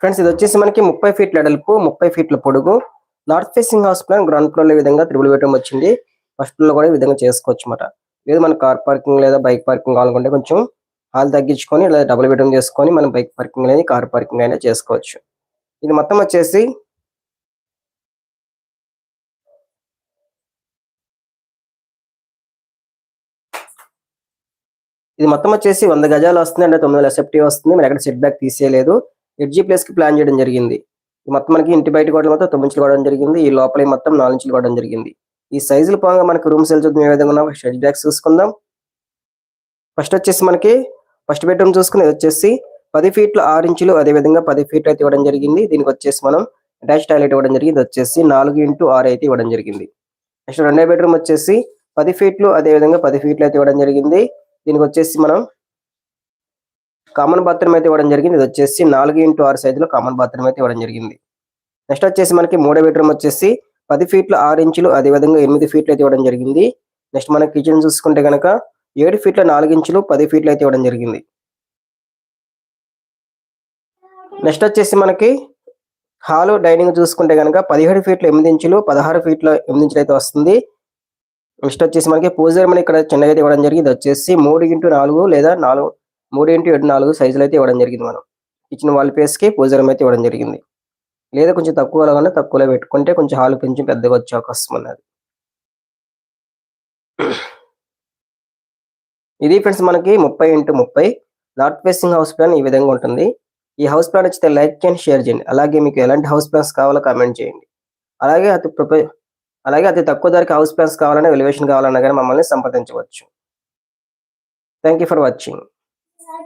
Friends ఇది వచ్చేసి మనకి ముప్పై ఫీట్ల ఎడల్పు ముప్పై ఫీట్ల పొడుగు. North facing house plan ground ఫ్లోర్లో విధంగా త్రిబుల్ బెడ్రూమ్ వచ్చింది. ఫస్ట్ ఫ్లోర్లో కూడా ఈ విధంగా చేసుకోవచ్చు అనమాట లేదు మన కార్ పార్కింగ్ లేదా బైక్ పార్కింగ్ కావాలనుకుంటే కొంచెం హాల్ తగ్గించుకొని లేదా డబుల్ బెడ్రూమ్ చేసుకొని మనం బైక్ పార్కింగ్ అనేది కార్ పార్కింగ్ అయినా చేసుకోవచ్చు. ఇది మొత్తం వచ్చేసి ఇది మొత్తం వచ్చేసి వంద గజాలు వస్తుంది అంటే తొమ్మిది వందల సెఫ్టీ వస్తుంది. మనం ఎక్కడ సెట్ బ్యాక్ తీసేయలేదు. ఎడ్జీ ప్లేస్కి ప్లాన్ చేయడం జరిగింది. మొత్తం మనకి ఇంటి బయట కూడా మొత్తం తొమ్మిది ఇంచులు కొట్టడం జరిగింది. ఈ లోపల మొత్తం నాలుగు ఇంచులు కొట్టడం జరిగింది. ఈ సైజులు పోగా మనకి రూమ్ సెల్ చూద్దాం ఏ విధంగా ఉన్నాం షెడ్ బ్యాక్స్ చూసుకుందాం. ఫస్ట్ వచ్చేసి మనకి ఫస్ట్ బెడ్రూమ్ చూసుకుని వచ్చేసి పది ఫీట్లు ఆరు ఇంచులు అదే విధంగా పది ఫీట్లు అయితే ఇవ్వడం జరిగింది. దీనికి వచ్చేసి మనం అటాచ్ టాయిలెట్ ఇవ్వడం జరిగింది. వచ్చేసి నాలుగు ఇంటూ ఆరు అయితే ఇవ్వడం జరిగింది. నెక్స్ట్ రెండో బెడ్రూమ్ వచ్చేసి పది ఫీట్లు అదే విధంగా పది ఫీట్లు అయితే ఇవ్వడం జరిగింది. దీనికి వచ్చేసి మనం కామన్ బాత్రూమ్ అయితే ఇవ్వడం జరిగింది. ఇది వచ్చేసి నాలుగు ఇంటూ ఆరు సైజులో కామన్ బాత్రూమ్ అయితే ఇవ్వడం జరిగింది. నెక్స్ట్ వచ్చేసి మనకి మూడో బెడ్రూమ్ వచ్చేసి పది ఫీట్లు ఆరు ఇంచులు అదే విధంగా ఎనిమిది ఫీట్లు అయితే ఇవ్వడం జరిగింది. నెక్స్ట్ మనకి కిచెన్ చూసుకుంటే కనుక ఏడు ఫీట్ల నాలుగు ఇంచులు పది ఫీట్లు అయితే ఇవ్వడం జరిగింది. నెక్స్ట్ వచ్చేసి మనకి హాలు డైనింగ్ చూసుకుంటే కనుక పదిహేడు ఫీట్లు ఎనిమిది ఇంచులు పదహారు ఫీట్ల ఎనిమిది ఇంచులు అయితే వస్తుంది. నెక్స్ట్ వచ్చేసి మనకి పూజర్మని ఇక్కడ చిన్నగా అయితే ఇవ్వడం జరిగింది. వచ్చేసి మూడు ఇంటూ నాలుగు లేదా నాలుగు మూడు ఇంటూ ఏడు నాలుగు సైజులు అయితే ఇవ్వడం జరిగింది మనం. ఇచ్చిన వాల్ పేస్కి పూజరం అయితే ఇవ్వడం జరిగింది. లేదా కొంచెం తక్కువలో కన్నా తక్కువలో పెట్టుకుంటే కొంచెం హాల్ కొంచెం పెద్దగా వచ్చే అవకాశం ఉన్నది. ఇది ఫ్రెండ్స్ మనకి ముప్పై ఇంటూ ముప్పై. నార్త్ ఫేసింగ్ హౌస్ ప్లాన్ ఈ విధంగా ఉంటుంది. ఈ హౌస్ ప్లాన్ వచ్చితే లైక్ అండ్ షేర్ చేయండి. అలాగే మీకు ఎలాంటి హౌస్ ప్లాన్స్ కావాలో కామెంట్ చేయండి. అలాగే అతి అలాగే అతి తక్కువ ధరకి హౌస్ ప్లాన్స్ కావాలన్నా ఎలివేషన్ కావాలన్నా కానీ మమ్మల్ని సంప్రదించవచ్చు. Thank you for watching.